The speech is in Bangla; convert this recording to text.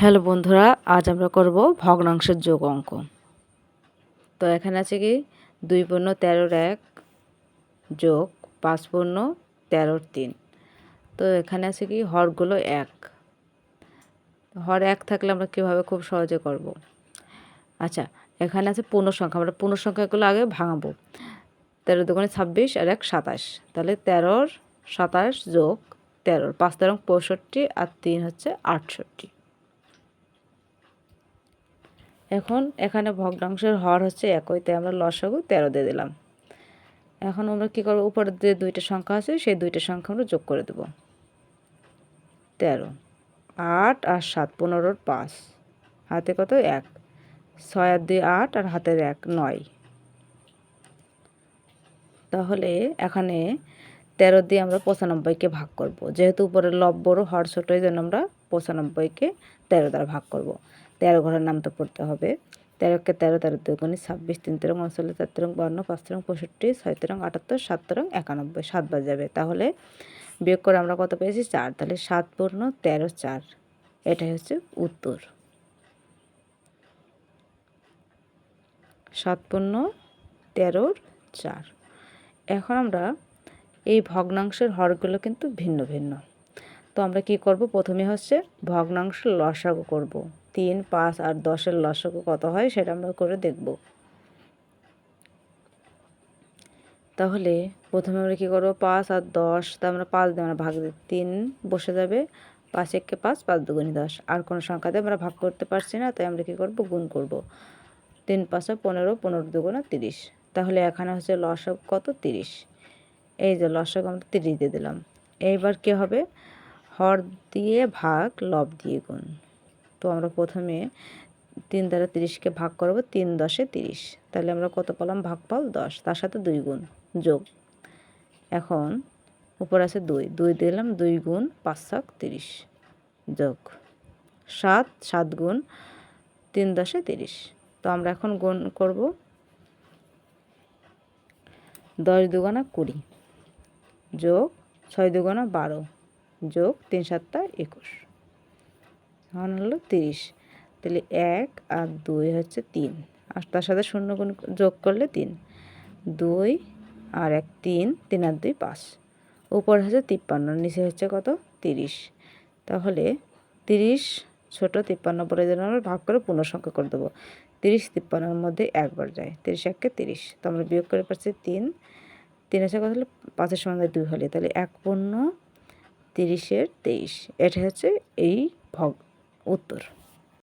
হ্যালো বন্ধুরা, আজ আমরা করব ভগ্নাংশের যোগ অঙ্ক। তো এখানে আছে কি, দুই পূর্ণ তেরোর এক যোগ পাঁচ পূর্ণ তেরোর তিন। তো এখানে আছে কি, হরগুলো এক। হর এক থাকলে আমরা কীভাবে খুব সহজে করব? আচ্ছা এখানে আছে পূর্ণ সংখ্যা, আমরা পূর্ণ সংখ্যাগুলো আগে ভাঙাবো। তেরো দোকানে ছাব্বিশ আর এক সাতাশ। তাহলে তেরোর সাতাশ যোগ তেরোর, পাঁচ তেরো পঁয়ষট্টি আর তিন হচ্ছে আটষট্টি। এখন এখানে ভগ্নাংশের হর হচ্ছে একই, তাই আমরা লসাগু তেরো দিয়ে দিলাম। এখন আমরা কী করব? উপরে যে দুইটা সংখ্যা আছে, সেই দুইটা সংখ্যা আমরা যোগ করে দেব। তেরো, আট আর সাত, পনেরোর পাঁচ। হাতে কত? এক। ছয় আর দুই আট আর হাতের এক, নয়। তাহলে এখানে তেরো দিয়ে আমরা পঁচানব্বইকে ভাগ করব। যেহেতু উপরে লব হর ছোট, এই জন্য আমরা পঁচানব্বইকে তেরো দ্বারা ভাগ করব। তেরো ঘরের নাম তো পড়তে হবে। তেরোকে তেরো তেরো দুগুণি ছাব্বিশ, তিন তেরো উনচল্লিশ, চার বান্ন পাঁচ তেরো পঁয়ষট্টি, ছয় তেরো আটাত্তর, সাত তেরো একানব্বই। সাত সাতবার যাবে। তাহলে বিয়োগ করে আমরা কত পেয়েছি? চার। তাহলে সাত পূর্ণ তেরো, চার। এটাই হচ্ছে উত্তর। সাত পূর্ণ তেরোর চার। এখন আমরা এই ভগ্নাংশের হরগুলো কিন্তু ভিন্ন ভিন্ন। তো আমরা কি করব? প্রথমে হচ্ছে ভগ্নাংশ লসাগু করব। তিন, পাঁচ আর দশের লসাগু কত হয় সেটা আমরা করে দেখব। তাহলে প্রথমে আমরা কী করব? পাঁচ আর দশ তা আমরা পাঁচ দিয়ে আমরা ভাগ দিই। তিন বসে যাবে। পাঁচ একে পাঁচ পাঁচ দুগুণি দশ। আর কোনো সংখ্যা দিয়ে আমরা ভাগ করতে পারছি না, তাই আমরা কী করব? গুণ করব। তিন, পাঁচে, পনেরো পনেরো দুগুণা তিরিশ। তাহলে এখানে হচ্ছে লসক কত? তিরিশ। এই যে লসক আমরা তিরিশ দিয়ে দিলাম। এইবার কী হবে? হর দিয়ে ভাগ, লব দিয়ে গুণ। তো আমরা প্রথমে তিন দ্বারা তিরিশকে ভাগ করব, তিন দশে তিরিশ। তাহলে আমরা কত পেলাম? ভাগফল দশ। তার সাথে দুই গুণ, যোগ। এখন উপর আছে দুই। দুই দিলাম, দুই গুণ, পাঁচ ছক তিরিশ, যোগ। সাত সাত গুণ, তিন দশে তিরিশ। তো আমরা এখন গুণ করব দশ দুগুণা কুড়ি, যোগ ছয় দুগুণা বারো। যোগ তিন সাতটা একুশ। এখন হলো তিরিশ। তাহলে এক আর দুই হচ্ছে তিন। আর তার সাথে শূন্য গুণ যোগ করলে তিন। দুই আর এক তিন তিন আর দুই পাঁচ। উপর হচ্ছে তিপ্পান্ন, নিচে হচ্ছে কত? তিরিশ। তাহলে তিরিশ ছোটো তিপ্পান্ন পরে যেন আমরা ভাগ করে পূর্ণ সংখ্যা করে দেবো। তিরিশ তিপ্পান্নর মধ্যে একবার যায়। তিরিশ এককে তিরিশ। তো আমরা বিয়োগ করে পাচ্ছি তিন। তিন আছে কত হলে? পাঁচের সঙ্গে দুই হলে। তাহলে এক পূর্ণ তিরিশের তেইশ। এটা হচ্ছে এই ভগ উত্তর।